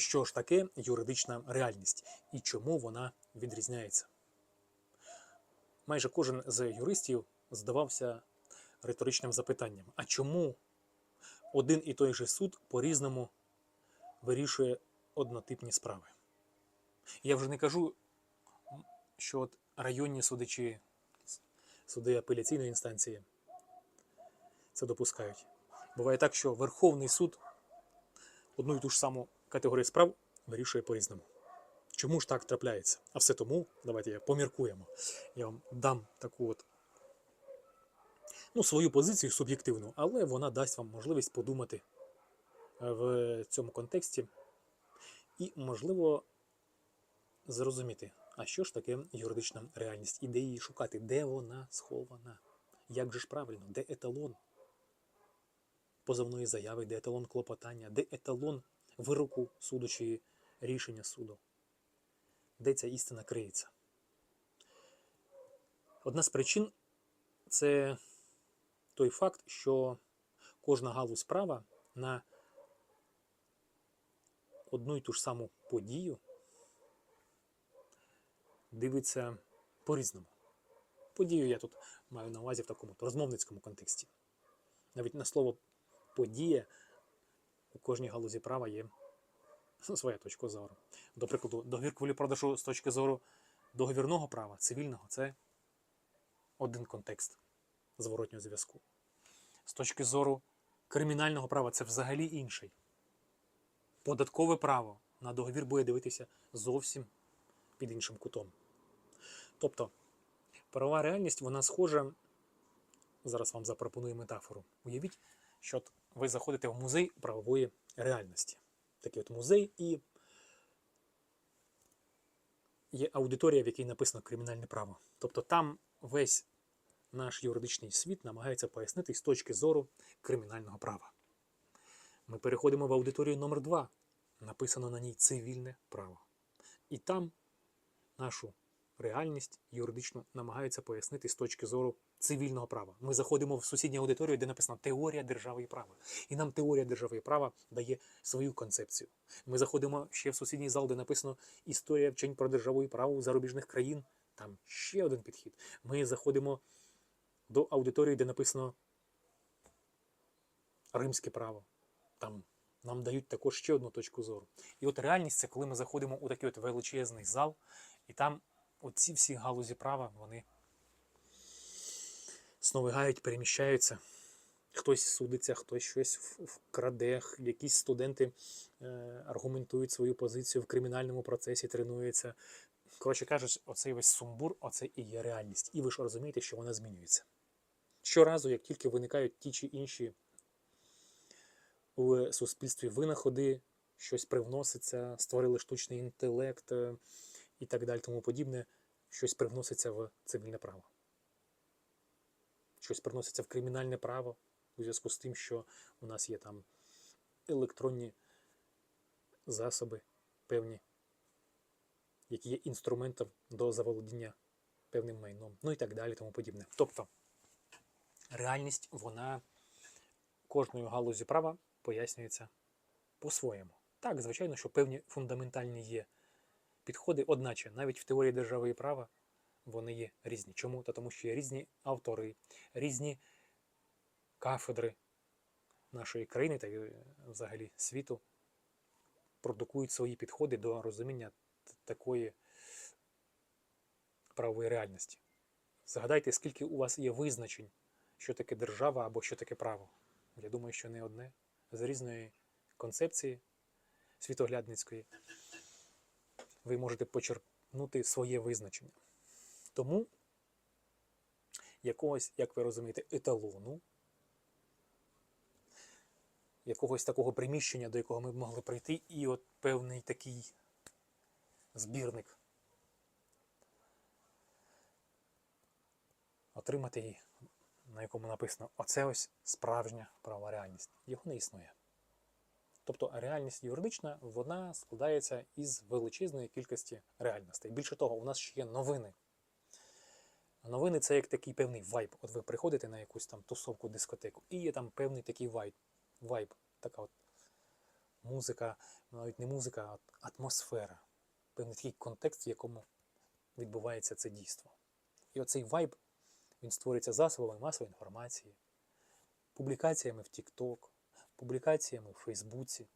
що ж таке юридична реальність і чому вона відрізняється. Майже кожен з юристів здавався риторичним запитанням: а чому один і той же суд по-різному вирішує однотипні справи? Я вже не кажу, що от районні суди чи суди апеляційної інстанції це допускають. Буває так, що Верховний суд одну і ту ж саму категорію справ вирішує по-різному. Чому ж так трапляється? А все тому, давайте поміркуємо. Я вам дам таку от ну, свою позицію суб'єктивну, але вона дасть вам можливість подумати е, в цьому контексті і, можливо, зрозуміти, а що ж таке юридична реальність, і де її шукати, де вона схована, як же ж правильно, де еталон позовної заяви, де еталон клопотання, де еталон вироку суду чи рішення суду, де ця істина криється. Одна з причин це той факт, що кожна галузь права на одну і ту ж саму подію дивиться по-різному. Подію я тут маю на увазі в такому розмовницькому контексті. Навіть на слово подія у кожній галузі права є своя точка зору. До прикладу, договір купівлі-продажу з точки зору договірного права, цивільного це один контекст зворотнього зв'язку. З точки зору кримінального права це взагалі інший. Податкове право на договір буде дивитися зовсім під іншим кутом. Тобто, правова реальність, вона схожа. Зараз вам запропоную метафору. Уявіть, що ви заходите в музей правової реальності. Такий от музей, і є аудиторія, в якій написано кримінальне право. Тобто там весь наш юридичний світ намагається пояснити з точки зору кримінального права. Ми переходимо в аудиторію номер 2 Написано на ній цивільне право. І там нашу реальність юридично намагаються пояснити з точки зору цивільного права. Ми заходимо в сусідню аудиторію, де написано теорія держави і права. І нам теорія держави і права дає свою концепцію. Ми заходимо ще в сусідній зал, де написано історія вчень про державу і право зарубіжних країн. Там ще один підхід. Ми заходимо до аудиторії, де написано римське право. Там нам дають також ще одну точку зору. І от реальність це коли ми заходимо у такий от величезний зал, і там оці всі галузі права, вони сновигають, переміщаються. Хтось судиться, хтось щось вкраде, якісь студенти е, аргументують свою позицію в кримінальному процесі, тренуються. Коротше кажучи, оцей весь сумбур, оце і є реальність. І ви ж розумієте, що вона змінюється. Щоразу, як тільки виникають ті чи інші у суспільстві винаходи, щось привноситься, створили штучний інтелект е, і так далі, тому подібне, щось привноситься в цивільне право. Щось приноситься в кримінальне право у зв'язку з тим, що у нас є там електронні засоби певні, які є інструментом до заволодіння певним майном, ну і так далі, тому подібне. Тобто реальність, вона кожною галузі права пояснюється по-своєму. Так, звичайно, що певні фундаментальні є підходи, одначе навіть в теорії держави і права вони є різні. Чому? Та тому що є різні автори, різні кафедри нашої країни та е, взагалі світу продукують свої підходи до розуміння такої правової реальності. Згадайте, скільки у вас є визначень, що таке держава або що таке право. Я думаю, що не одне. З різної концепції світоглядницької ви можете почерпнути своє визначення. Тому якогось, як ви розумієте, еталону, якогось такого приміщення, до якого ми б могли прийти, і от певний такий збірник отримати, на якому написано оце ось справжня права реальність. Його не існує. Тобто реальність юридична вона складається із величезної кількості реальностей. Більше того, у нас ще є новини. Новини це як такий певний вайб. От ви приходите на якусь там тусовку, дискотеку, і є там певний такий вайб. Вайб, така от музика, навіть не музика, а атмосфера, певний такий контекст, в якому відбувається це дійство. І оцей вайб він створюється засобами масової інформації, публікаціями в TikTok, публікаціями в Фейсбуці.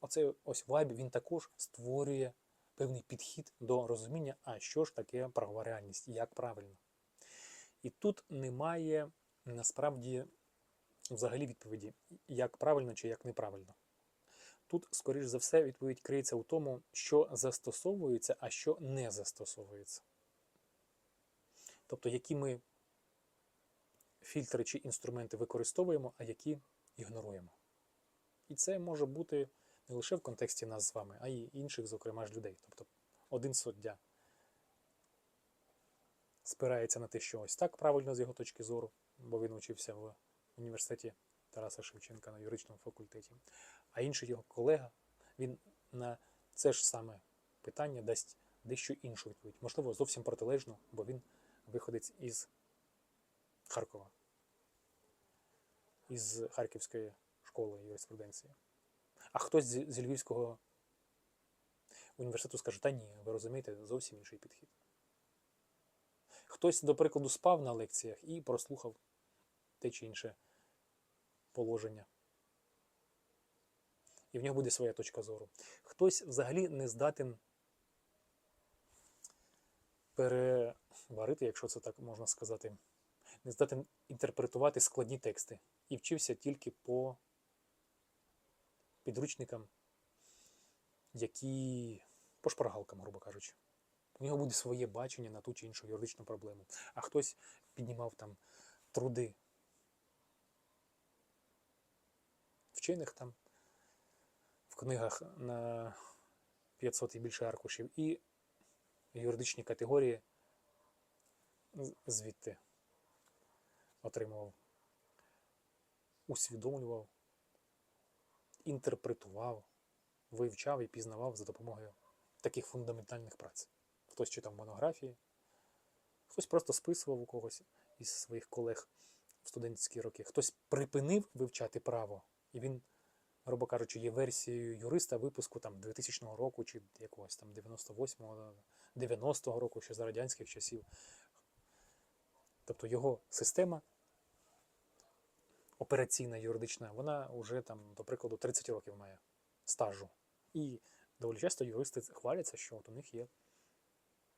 Оцей ось вайб він також створює певний підхід до розуміння, а що ж таке правова реальність, як правильно. І тут немає насправді взагалі відповіді, як правильно чи як неправильно. Тут, скоріш за все, відповідь криється у тому, що застосовується, а що не застосовується. Тобто, які ми фільтри чи інструменти використовуємо, а які ігноруємо. І це може бути не лише в контексті нас з вами, а й інших, зокрема ж людей. Тобто один суддя спирається на те, що ось так правильно з його точки зору, бо він учився в університеті Тараса Шевченка на юридичному факультеті. А інший його колега, він на це ж саме питання дасть дещо іншу відповідь. Можливо, зовсім протилежну, бо він виходить із Харкова, із Харківської школи юриспруденції. А хтось з Львівського університету скаже, та ні, ви розумієте, зовсім інший підхід. Хтось, до прикладу, спав на лекціях і прослухав те чи інше положення. І в нього буде своя точка зору. Хтось взагалі не здатен переварити, якщо це так можна сказати, не здатен інтерпретувати складні тексти і вчився тільки по підручникам, які по шпаргалкам, грубо кажучи. У нього буде своє бачення на ту чи іншу юридичну проблему. А хтось піднімав там труди вчених там в книгах на 500 і більше аркушів, і юридичні категорії звідти отримував, усвідомлював, інтерпретував, вивчав і пізнавав за допомогою таких фундаментальних праць. Хтось читав монографії, хтось просто списував у когось із своїх колег в студентські роки, хтось припинив вивчати право, і він, грубо кажучи, є версією юриста випуску там 2000 року чи якогось там 98-го, 90-го року, ще за радянських часів. Тобто його система операційна юридична, вона вже там, до прикладу, 30 років має стажу. І доволі часто юристи хваляться, що от у них є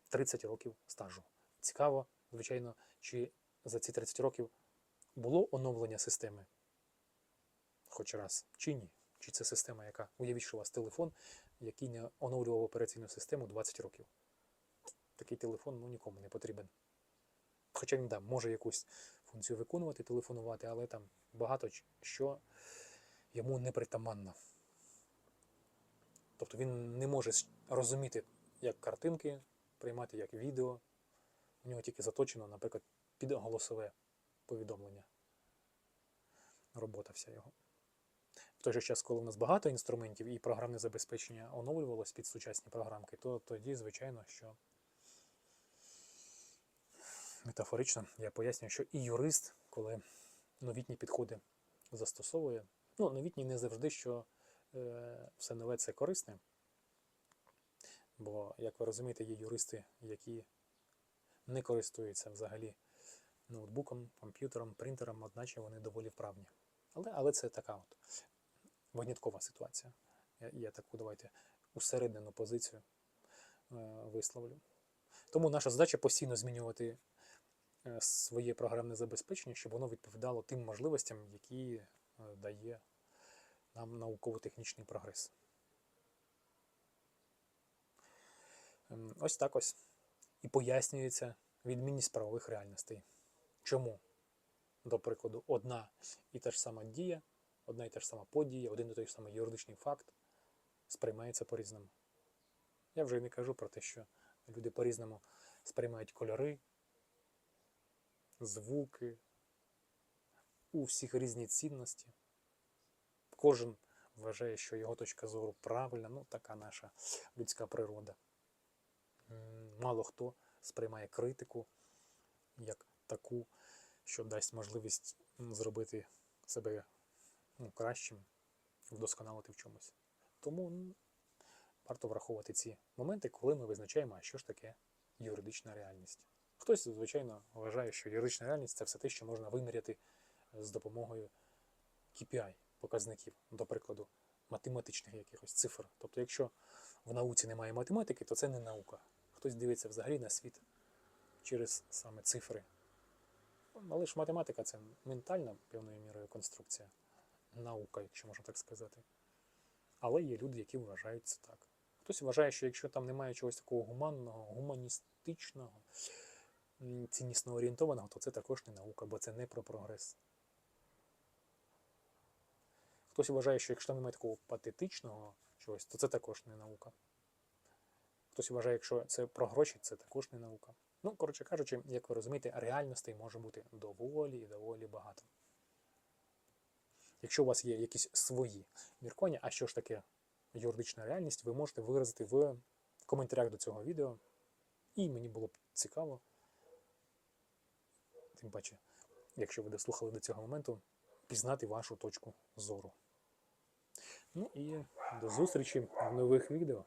30 років стажу. Цікаво, звичайно, чи за ці 30 років було оновлення системи хоч раз, чи ні. Чи це система, яка уявіть, що у вас телефон, який не оновлював операційну систему 20 років. Такий телефон ну, нікому не потрібен. Хоча він да, може якусь функцію виконувати, телефонувати, але там багато що йому не притаманно. Тобто він не може розуміти, як картинки приймати, як відео. У нього тільки заточено, наприклад, під голосове повідомлення. Робота вся його. В той же час, коли у нас багато інструментів і програмне забезпечення оновлювалось під сучасні програмки, то тоді, звичайно, що метафорично я пояснюю, що і юрист, коли новітні підходи застосовує, ну, новітні не завжди, що е, все нове це корисне. Бо, як ви розумієте, є юристи, які не користуються взагалі ноутбуком, комп'ютером, принтером, одначе вони доволі вправні. Але але це така от виняткова ситуація. Я, я таку давайте усереднену позицію е, висловлю. Тому наша задача постійно змінювати своє програмне забезпечення, щоб воно відповідало тим можливостям, які е, дає нам науково-технічний прогрес. Ем, ось так ось і пояснюється відмінність правових реальностей. Чому, до прикладу, одна і та ж сама дія, одна і та ж сама подія, один і той самий юридичний факт сприймається по-різному. Я вже не кажу про те, що люди по-різному сприймають кольори, звуки, у всіх різні цінності. Кожен вважає, що його точка зору правильна, ну така наша людська природа. Мало хто сприймає критику як таку, що дасть можливість зробити себе ну, кращим вдосконалити в чомусь. Тому варто враховувати ці моменти, коли ми визначаємо, що ж таке юридична реальність. Хтось, звичайно, вважає, що юридична реальність це все те, що можна виміряти з допомогою KPI, показників, до прикладу, математичних якихось цифр. Тобто, якщо в науці немає математики, то це не наука. Хтось дивиться взагалі на світ через саме цифри. Але ж математика це ментальна певною мірою конструкція, наука, якщо можна так сказати. Але є люди, які вважають це так. Хтось вважає, що якщо там немає чогось такого гуманного, гуманістичного, ціннісно орієнтованого, то це також не наука, бо це не про прогрес. Хтось вважає, що якщо немає такого патетичного чогось, то це також не наука. Хтось вважає, якщо це про гроші, це також не наука. Ну, коротше кажучи, як ви розумієте, реальностей може бути доволі і доволі багато. Якщо у вас є якісь свої міркування, а що ж таке юридична реальність, ви можете виразити в коментарях до цього відео. І мені було б цікаво, тим паче, якщо ви дослухали до цього моменту, пізнати вашу точку зору. Ну і до зустрічі в нових відео.